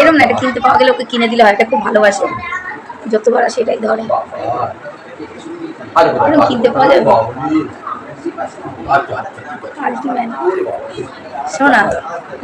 এরকম না, এটা কিনতে পাওয়া গেলে ওকে কিনে দিলে হয়, এটা খুব ভালোবাসে। যতবার আসে এটাই ধরে। এরকম কিনতে পাওয়া যাবে? শোনা,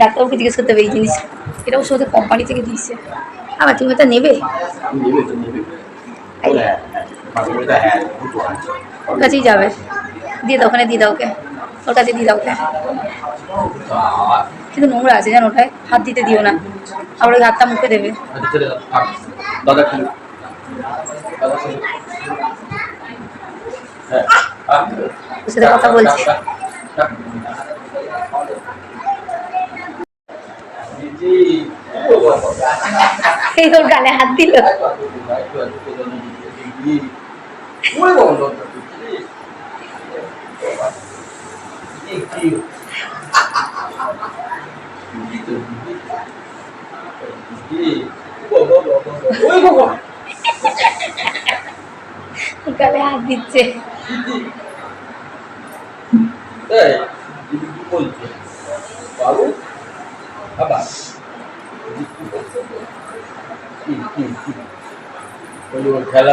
ডাক্তারবাবুকে জিজ্ঞেস করতে হবে এই জিনিস এটা অবশ্য ওদের কোম্পানি থেকে দিয়েছে। আবার তুমি ওটা নেবে? ওর কাছেই যাবে। দিয়ে দাও ওখানে দিয়ে দাও ওকে। ওর কাছে দিয়ে দাও ওকে। কিন্তু নোংরা আছে জানো ওটায় হাত দিতে দিও না। আবার ওই হাতটা মুখে দেবে। খেলে। হ্যাঁ ওর সাথে কথা বলছি। এই ওর গালে হাত দিল। ওর গালে হাত দিচ্ছে খেলা হয়ে গেছে একটু আর বেরোবো না। খেলা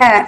হ্যাঁ।